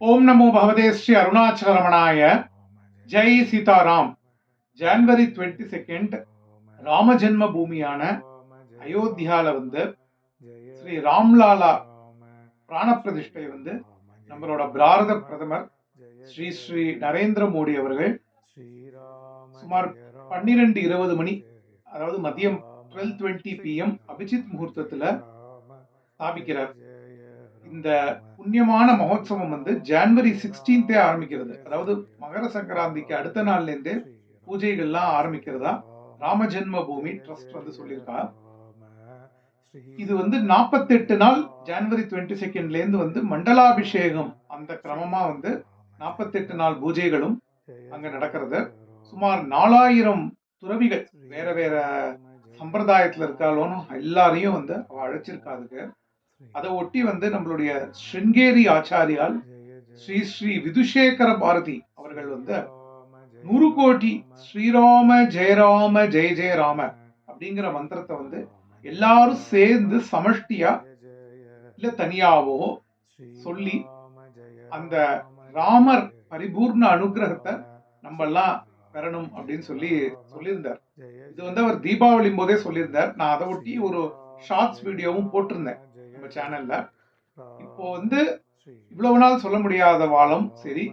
ஓம் நமோ பகவதே ஸ்ரீ அருணாச்சல ரமணாய Jai Sitaram January twenty second Rama ஜென்ம பூமியான அயோத்தியால வந்து ஸ்ரீ ராம்லாலா பிராண பிரதிஷ்டை வந்து நம்மளோட பாரத பிரதமர் ஸ்ரீ ஸ்ரீ நரேந்திர மோடி அவர்கள் சுமார் பன்னிரெண்டு இருபது மணி அதாவது மதியம் டுவெல் டுவெண்ட்டி பிஎம் அபிஜித் முகூர்த்தத்துல ஸ்தாபிக்கிறார் இந்த புண்ணியமான மகோத்சவம் வந்து ஜான்வரி சிக்ஸ்டீன்த்தே ஆரம்பிக்கிறது. அதாவது மகர சங்கராந்திக்கு அடுத்த நாள்ல இருந்தே பூஜைகள்லாம் ஆரம்பிக்கிறதா? ராம ஜென்ம பூமி ட்ரஸ்ட் வந்து சொல்லியிருக்கா இது வந்து 48 நாள் ஜான்வரி டுவெண்ட்டி செகண்ட்ல இருந்து வந்து மண்டலாபிஷேகம் அந்த கிரமமா வந்து 48 நாள் பூஜைகளும் அங்க நடக்கிறது. சுமார் நாலாயிரம் துறவிகள் வேற வேற சம்பிரதாயத்துல இருக்காலும் எல்லாரையும் வந்து அவ அழைச்சிருக்காதுக்கு அதை ஒட்டி வந்து நம்மளுடைய ஸ்ருங்கேரி ஆச்சாரியால் ஸ்ரீ ஸ்ரீ விதுஷேகர பாரதி அவர்கள் வந்து நூறு கோடி ஸ்ரீராம ஜெயராம ஜெய ஜெயராம அப்படிங்கிற மந்திரத்தை வந்து எல்லாரும் சேர்ந்து சமஷ்டியா இல்ல தனியாவோ சொல்லி அந்த ராமர் பரிபூர்ண அனுகிரகத்தை நம்ம எல்லாம் பெறணும் அப்படின்னு சொல்லி சொல்லியிருந்தார். இது வந்து அவர் தீபாவளி போதே சொல்லியிருந்தார். நான் அதை ஒட்டி ஒரு ஷார்ட்ஸ் வீடியோவும் போட்டிருந்தேன். நம்ம சேனல்ல இப்போ வந்து இவ்வளவு நாள் சொல்ல முடியாத வாழும் சரி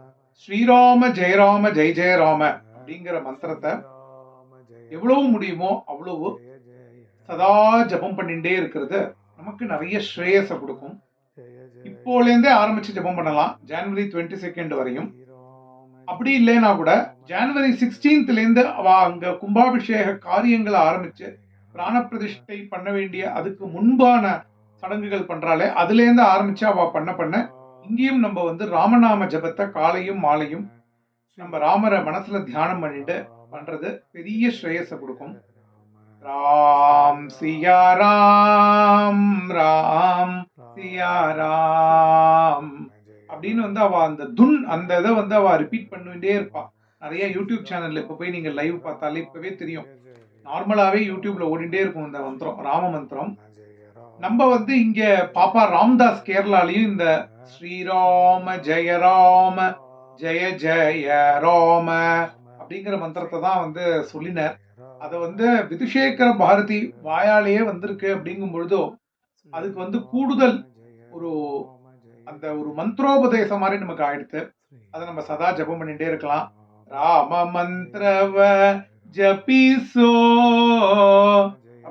ஸ்ரீராம ஜெயராம ஜெய ஜெயராம அப்படிங்கிற மந்திரத்தை எவ்வளவு முடியுமோ அவ்வளவு சதா ஜபம் பண்ணிட்டே இருக்கிறது. நமக்கு நிறைய ஸ்ரேயஸ கொடுக்கும். இப்போலேருந்தே ஆரம்பிச்சு ஜபம் பண்ணலாம். ஜனவரி டுவெண்ட்டி செகண்ட் வரையும் அப்படி இல்லைன்னா கூட ஜனவரி சிக்ஸ்டீன்த்ல இருந்து அவ அங்க கும்பாபிஷேக காரியங்களை ஆரம்பிச்சு பிராண பிரதிஷ்டை பண்ண வேண்டிய அதுக்கு முன்பான சடங்குகள் பண்றாளே அதுலேருந்து ஆரம்பிச்சு அவ பண்ண பண்ண இங்கேயும் நம்ம வந்து ராமநாம ஜபத்தை காலையும் மாலையும் நம்ம ராமரை மனசுல தியானம் பண்ணிட்டு பண்றது பெரிய ஸ்ரேயஸை கொடுக்கும். ராம் சியா ராம் ராம் சியா ராம் அப்படின்னு வந்து அவ அந்த துன் அந்த இதை வந்து அவ ரிப்பீட் பண்ணிட்டே இருப்பா. நிறைய யூடியூப் சேனல்ல இப்ப போய் நீங்க லைவ் பார்த்தாலே இப்பவே தெரியும். நார்மலாவே யூடியூப்ல ஓடிட்டே இருக்கும் இந்த மந்திரம் ராம மந்திரம். நம்ம வந்து இங்க பாப்பா ராம்தாஸ் கேரளாலையும் இந்த ஸ்ரீராம ஜெய ராம ஜெய ஜெய ராம அப்படிங்கிற மந்திரத்தை தான் வந்து சொல்லினார். அதை வந்து விதுஷேகர பாரதி வாயாலேயே வந்திருக்கு அப்படிங்கும் பொழுதோ அதுக்கு வந்து கூடுதல் ஒரு அந்த ஒரு மந்திரோபதேசம் மாதிரி நமக்கு ஆயிடுத்து. அதை நம்ம சதா ஜபம் பண்ணிட்டே இருக்கலாம். ராம மந்திரவ ஜபிசோ.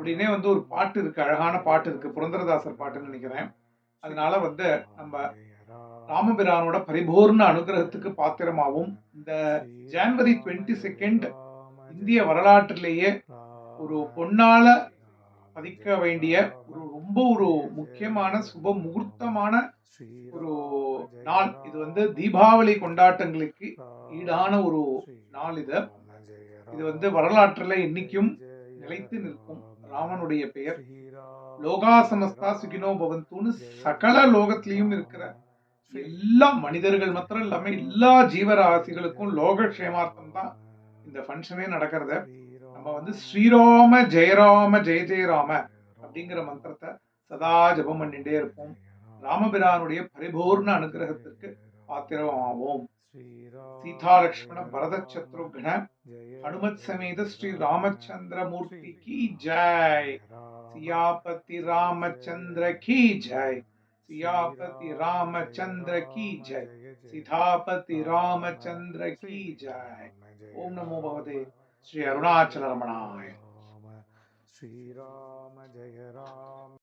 அப்படின்னே வந்து ஒரு பாட்டு இருக்கு அழகான பாட்டு இருக்கு புரந்தரதாசர் பாட்டுன்னு நினைக்கிறேன். அதனால வந்து நம்ம ராமபிரானோட பரிபூர்ண அனுகிரகத்துக்கு பாத்திரமாகவும் இந்த ஜான்வரி டுவெண்ட்டி செகண்ட் இந்திய வரலாற்றிலேயே ஒரு பொன்னால பதிக்க வேண்டிய ஒரு ரொம்ப ஒரு முக்கியமான சுப முகூர்த்தமான ஒரு நாள். இது வந்து தீபாவளி கொண்டாட்டங்களுக்கு ஈடான ஒரு நாள் இது. இது வந்து வரலாற்றில் இன்னைக்கும் நிலைத்து நிற்கும். ராமனுடைய பெயர். லோகா சமஸ்தா சுகினோ பவந்துன்னு சகல லோகத்திலையும் இருக்கிற எல்லா மனிதர்கள் மாத்திரம் இல்லாம எல்லா ஜீவராசிகளுக்கும் லோக க்ஷேமார்த்தம் தான் இந்த ஃபங்க்ஷனே நடக்கிறத. நம்ம வந்து ஸ்ரீராம ஜெயராம ஜெய ஜெயராம அப்படிங்கிற மந்திரத்தை சதா ஜபம் பண்ணிட்டே இருப்போம். ராமபிரானுடைய பரிபூர்ண அனுகிரகத்திற்கு பாத்திரமாவோம் सीता लक्ष्मण भरत शत्रुघ्न हनुमत समेत श्री रामचंद्र मूर्ति की जय। सियापति रामचंद्र की जय। सियापति रामचंद्र की जय। सीतापति रामचंद्र की जय। ओम नमो भगवते श्री अरुणाचल रमणाय। श्री राम जय राम।